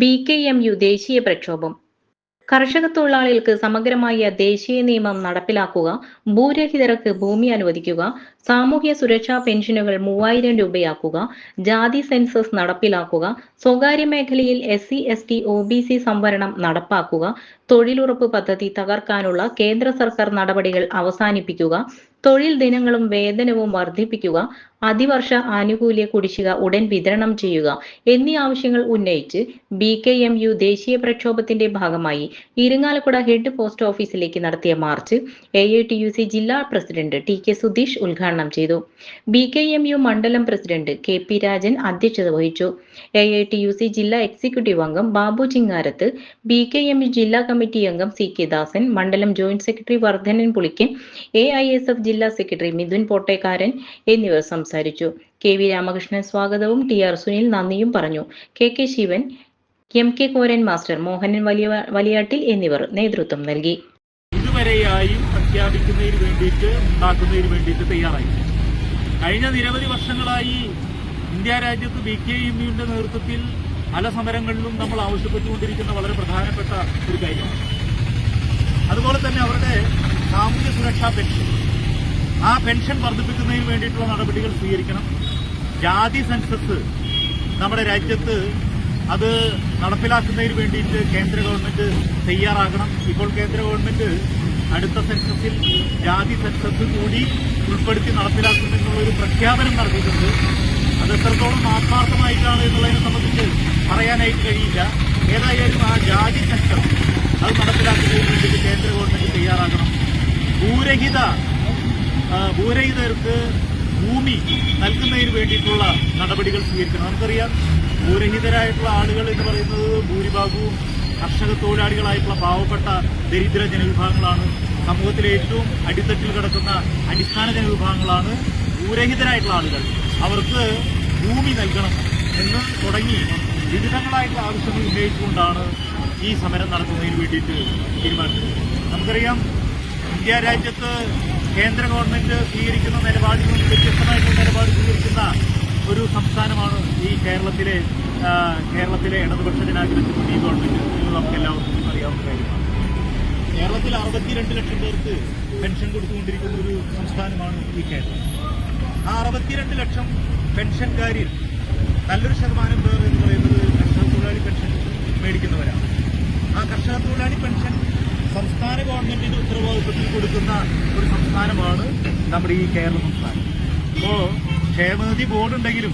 B K M U ദേശീയ പ്രക്ഷോഭം. കർഷക തൊഴിലാളികൾക്ക് സമഗ്രമായ ദേശീയ നിയമം നടപ്പിലാക്കുക ഭൂരഹിതർക്ക് ഭൂമി അനുവദിക്കുക സാമൂഹ്യ സുരക്ഷാ പെൻഷനുകൾ മൂവായിരം രൂപയാക്കുക ജാതി സെൻസസ് നടപ്പിലാക്കുക സ്വകാര്യ മേഖലയിൽ S C S T O B C സംവരണം നടപ്പാക്കുക തൊഴിലുറപ്പ് പദ്ധതി തകർക്കാനുള്ള കേന്ദ്ര സർക്കാർ നടപടികൾ അവസാനിപ്പിക്കുക തൊഴിൽ ദിനങ്ങളും വേതനവും വർദ്ധിപ്പിക്കുക അതിവർഷ ആനുകൂല്യ കുടിശ്ശിക ഉടൻ വിതരണം ചെയ്യുക എന്നീ ആവശ്യങ്ങൾ ഉന്നയിച്ച് ബി കെ എം യു ദേശീയ പ്രക്ഷോഭത്തിന്റെ ഭാഗമായി ഇരിങ്ങാലക്കുട ഹെഡ് പോസ്റ്റ് ഓഫീസിലേക്ക് നടത്തിയ march A I T U C ജില്ലാ പ്രസിഡന്റ് ടി കെ സുധീഷ് ഉദ്ഘാടനം ചെയ്തു. ബി കെ എം യു മണ്ഡലം പ്രസിഡന്റ് കെ പി രാജൻ അധ്യക്ഷത വഹിച്ചു. A I T U C ജില്ലാ എക്സിക്യൂട്ടീവ് അംഗം Babu Chingarath B K M U ജില്ലാ കമ്മിറ്റി അംഗം സി കെ ദാസൻ മണ്ഡലം joint secretary Vardhanan Pulikkan A I S F ജില്ലാ സെക്രട്ടറി മിഥുൻ പോട്ടേക്കാരൻ എന്നിവർ സംസാരിച്ചു. കെ വി രാമകൃഷ്ണൻ സ്വാഗതവും ടി ആർ സുനിൽ നന്ദിയും പറഞ്ഞു. K K Sivan M K Koran master Mohanan വലിയ വലിയാട്ടിൽ എന്നിവർ നേതൃത്വം നൽകി. ഇതുവരെയായി തയ്യാറായി. കഴിഞ്ഞ നിരവധി വർഷങ്ങളായി ഇന്ത്യ രാജ്യത്ത് ബി കെ എം യുവിന്റെ നേതൃത്വത്തിൽ പല സമരങ്ങളിലും നമ്മൾ ആവശ്യപ്പെട്ടുകൊണ്ടിരിക്കുന്ന വളരെ പ്രധാനപ്പെട്ട ഒരു കാര്യമാണ്. അതുപോലെ തന്നെ അവരുടെ സാമൂഹ്യ സുരക്ഷാ പെൻഷൻ. ആ പെൻഷൻ വർദ്ധിപ്പിക്കുന്നതിന് വേണ്ടിയിട്ടുള്ള നടപടികൾ സ്വീകരിക്കണം. ജാതി സെൻസസ് നമ്മുടെ രാജ്യത്ത് അത് നടപ്പിലാക്കുന്നതിന് വേണ്ടിയിട്ട് കേന്ദ്ര ഗവൺമെന്റ് തയ്യാറാകണം. ഇപ്പോൾ കേന്ദ്ര ഗവൺമെന്റ് അടുത്ത സെൻസസിൽ ജാതി സെൻസസ് കൂടി ഉൾപ്പെടുത്തി നടപ്പിലാക്കുന്നതിനുള്ള ഒരു പ്രഖ്യാപനം നടത്തിയിട്ടുണ്ട്. അത് എത്രത്തോളം ആത്മാർത്ഥമായിട്ടാണ് എന്നുള്ളതിനെ സംബന്ധിച്ച് പറയാനായിട്ട് കഴിയില്ല. ഏതായാലും ആ ജാതി സെൻസസ് അത് നടപ്പിലാക്കുന്നതിന് വേണ്ടിയിട്ട് കേന്ദ്ര ഗവൺമെന്റ് തയ്യാറാകണം. ഭൂരഹിത ഭൂരഹിതർക്ക് ഭൂമി നൽകുന്നതിന് വേണ്ടിയിട്ടുള്ള നടപടികൾ സ്വീകരിക്കണം. നമുക്കറിയാം ഭൂരഹിതരായിട്ടുള്ള ആളുകൾ എന്ന് പറയുന്നത് ഭൂരിഭാഗവും കർഷക തൊഴിലാളികളായിട്ടുള്ള പാവപ്പെട്ട ദരിദ്ര ജനവിഭാഗങ്ങളാണ്. സമൂഹത്തിലെ ഏറ്റവും അടിത്തട്ടിൽ കിടക്കുന്ന അടിസ്ഥാന ജനവിഭാഗങ്ങളാണ് ഭൂരഹിതരായിട്ടുള്ള ആളുകൾ. അവർക്ക് ഭൂമി നൽകണം എന്ന് തുടങ്ങി വിവിധങ്ങളായിട്ടുള്ള ആവശ്യങ്ങൾ ഉന്നയിച്ചുകൊണ്ടാണ് ഈ സമരം നടത്തുന്നതിന് വേണ്ടിയിട്ട് തീരുമാനിച്ചത്. നമുക്കറിയാം ഇന്ത്യ രാജ്യത്ത് കേന്ദ്ര ഗവൺമെന്റ് സ്വീകരിക്കുന്ന നിലപാടിൽ നിന്നും വ്യത്യസ്തമായിട്ടുള്ള നിലപാട് സ്വീകരിക്കുന്ന ഒരു സംസ്ഥാനമാണ് ഈ കേരളത്തിലെ കേരളത്തിലെ ഇടതുപക്ഷ ജനാധിപത്യ ഈ ഗവൺമെന്റ്. നമുക്ക് എല്ലാവർക്കും അറിയാവുന്ന കാര്യമാണ്. കേരളത്തിൽ അറുപത്തിരണ്ട് ലക്ഷം പേർക്ക് പെൻഷൻ കൊടുത്തുകൊണ്ടിരിക്കുന്ന ഒരു സംസ്ഥാനമാണ് ഈ കേരളം. ആ അറുപത്തിരണ്ട് ലക്ഷം പെൻഷൻകാരിൽ നല്ലൊരു ശതമാനം പേർ എന്ന് പറയുന്നത് കർഷക തൊഴിലാളി പെൻഷൻ മേടിക്കുന്നവരാണ്. ആ കർഷക തൊഴിലാളി പെൻഷൻ സംസ്ഥാന ഗവൺമെന്റിന്റെ ഉത്തരവാദിത്വത്തിൽ കൊടുക്കുന്ന ഒരു സംസ്ഥാനമാണ് നമ്മുടെ ഈ കേരള സംസ്ഥാനം. അപ്പോ ക്ഷേമനിധി ബോർഡ് ഉണ്ടെങ്കിലും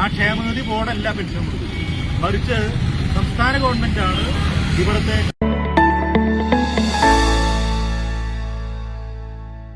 ആ ക്ഷേമനിധി ബോർഡല്ല പെൻഷൻ കൊടുക്കുന്നത്. മറിച്ച് സംസ്ഥാന ഗവൺമെന്റാണ് ഇവിടുത്തെ